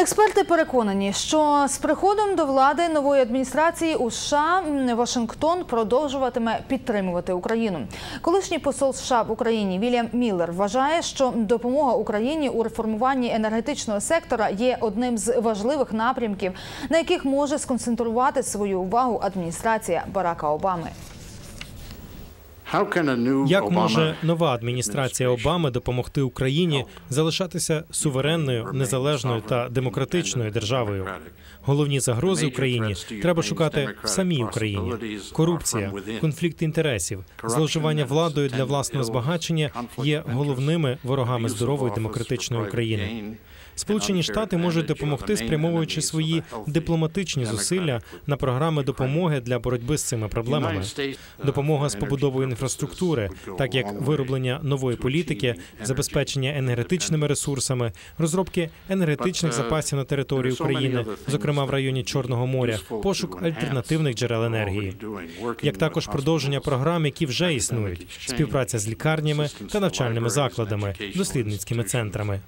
Експерти переконані, що з приходом до влади нової адміністрації у США Вашингтон продовжуватиме підтримувати Україну. Колишній посол США в Україні Вільям Міллер вважає, що допомога Україні у реформуванні енергетичного сектора є одним з важливих напрямків, на яких може сконцентрувати свою увагу адміністрація Барака Обами. Як може нова адміністрація Обами допомогти Україні залишатися суверенною, незалежною та демократичною державою? Головні загрози Україні треба шукати в самій Україні. Корупція, конфлікт інтересів, зловживання владою для власного збагачення є головними ворогами здорової демократичної України. Сполучені Штати можуть допомогти, спрямовуючи свої дипломатичні зусилля на програми допомоги для боротьби з цими проблемами. Допомога з побудовою інфраструктури, так як вироблення нової політики, забезпечення енергетичними ресурсами, розробки енергетичних запасів на території України, зокрема в районі Чорного моря, пошук альтернативних джерел енергії, як також продовження програм, які вже існують, співпраця з лікарнями та навчальними закладами, дослідницькими центрами.